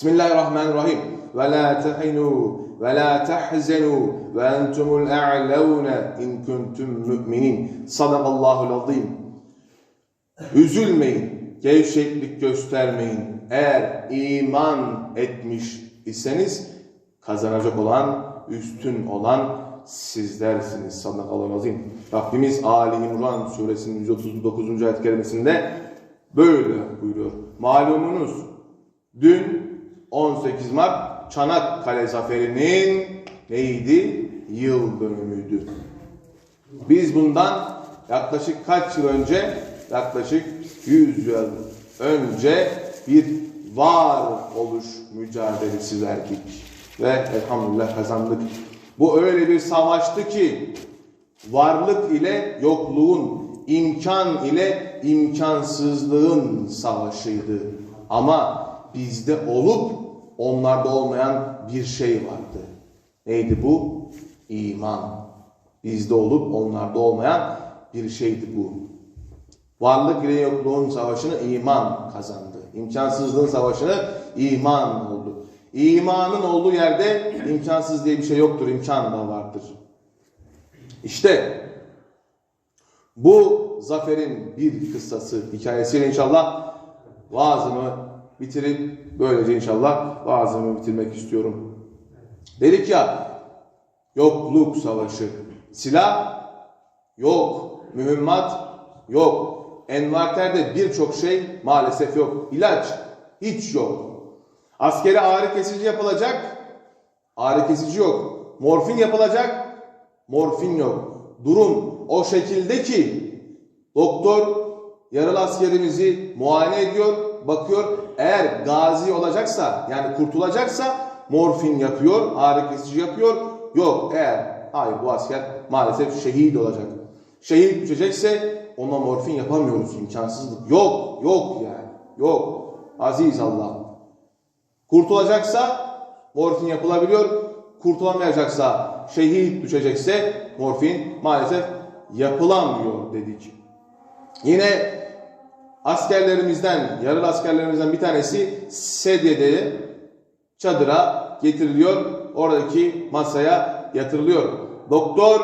Bismillahirrahmanirrahim. Ve la tehinu ve la tahzenu ve entumul a'launa in kuntum mu'minin. Sadakallahul azim. Üzülmeyin, gevşeklik göstermeyin. Eğer iman etmiş iseniz kazanacak olan, üstün olan sizlersiniz. Sadakallahu azim. Rabbimiz Ali İmran suresinin 139. ayet kerimesinde böyle buyuruyor. Malumunuz dün 18 Mart Çanakkale Zaferi'nin neydi? Yıl dönümüydü. Biz bundan yaklaşık kaç yıl önce? Yaklaşık 100 yıl önce bir var oluş mücadelesi verdik. Ve elhamdülillah kazandık. Bu öyle bir savaştı ki varlık ile yokluğun, imkan ile imkansızlığın savaşıydı. Ama bizde olup onlarda olmayan bir şey vardı. Neydi bu? İman. Bizde olup onlarda olmayan bir şeydi bu. Varlık ile yokluğun savaşını iman kazandı. İmkansızlığın savaşını iman oldu. İmanın olduğu yerde imkansız diye bir şey yoktur, imkan da vardır. İşte bu zaferin bir kıssası, hikayesiyle inşallah vaazımı bitirip böylece inşallah vaazımı bitirmek istiyorum. Dedik ya yokluk savaşı, silah yok, mühimmat yok, envanterde birçok şey maalesef yok, ilaç hiç yok. Askere ağrı kesici yapılacak, ağrı kesici yok. Morfin yapılacak, morfin yok. Durum o şekilde ki doktor yaralı askerimizi muayene ediyor, bakıyor. Eğer gazi olacaksa yani kurtulacaksa morfin yapıyor, ağrı kesici yapıyor. Yok eğer hayır bu asker maalesef şehit olacak. Şehit düşecekse ona morfin yapamıyoruz imkansızlık. Yok, yok yani. Yok. Aziz Allah. Kurtulacaksa morfin yapılabiliyor. Kurtulamayacaksa, şehit düşecekse morfin maalesef yapılamıyor dedik. Yine askerlerimizden, yaralı askerlerimizden bir tanesi sedyede çadıra getiriliyor. Oradaki masaya yatırılıyor. Doktor,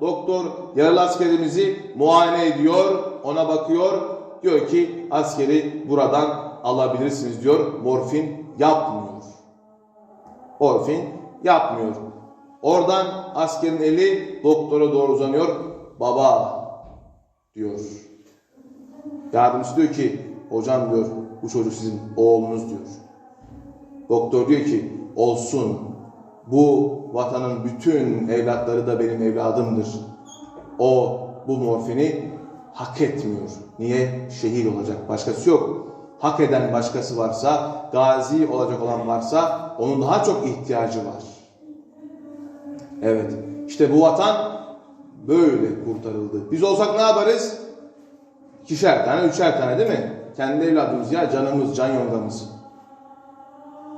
doktor yaralı askerimizi muayene ediyor, ona bakıyor. Diyor ki askeri buradan alabilirsiniz diyor. Morfin yapmıyor. Morfin yapmıyor. Oradan askerin eli doktora doğru uzanıyor. Baba diyor. Yardımcısı diyor ki hocam diyor bu çocuk sizin oğlunuz diyor. Doktor diyor ki olsun bu vatanın bütün evlatları da benim evladımdır. O bu morfini hak etmiyor. Niye? Şehit olacak. Başkası yok. Hak eden başkası varsa, gazi olacak olan varsa onun daha çok ihtiyacı var. Evet. İşte bu vatan böyle kurtarıldı. Biz olsak ne yaparız? İkişer tane, üçer tane değil mi? Kendi evladımız ya canımız, can yongamız.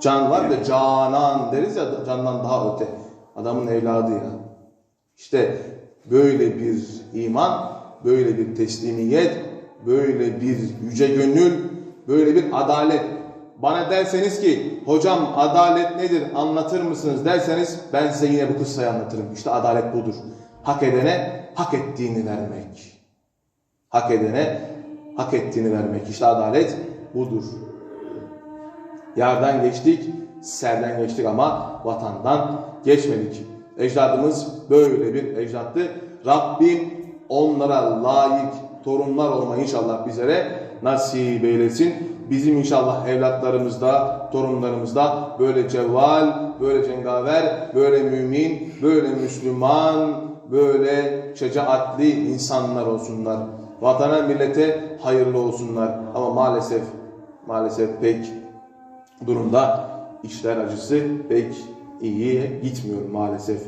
Can var da canan deriz ya candan daha öte. Adamın evladı ya. İşte böyle bir iman, böyle bir teslimiyet, böyle bir yüce gönül, böyle bir adalet. Bana derseniz ki hocam adalet nedir anlatır mısınız derseniz ben size yine bu kıssayı anlatırım. İşte adalet budur. Hak edene hak ettiğini vermek. Hak edene hak ettiğini vermek. İşte adalet budur. Yardan geçtik, serden geçtik ama vatandan geçmedik. Ecdadımız böyle bir ecdattı. Rabbim onlara layık torunlar olmayı inşallah bizlere nasip eylesin. Bizim inşallah evlatlarımızda, torunlarımızda böyle cevval, böyle cengaver, böyle mümin, böyle Müslüman, böyle şecaatli insanlar olsunlar. Vatana, millete hayırlı olsunlar. Ama maalesef, maalesef pek durumda işler acısı pek iyi gitmiyor maalesef.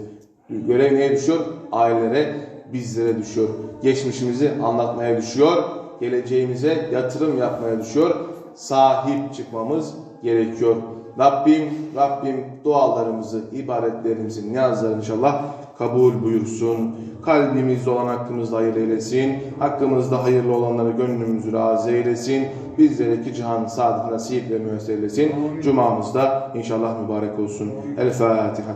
Görev neye düşüyor? Ailelere, bizlere düşüyor. Geçmişimizi anlatmaya düşüyor. Geleceğimize yatırım yapmaya düşüyor. Sahip çıkmamız gerekiyor. Rabbim, Rabbim dualarımızı, ibadetlerimizi, niyazlarını inşallah kabul buyursun. Kalbimizde olan hakkımızda hayırlı eylesin. Hakkımızda hayırlı olanları gönlümüzü razı eylesin. Bizlere iki cihan saadet nasip ve müessir eylesin. Cumamızda inşallah mübarek olsun. El Fatiha.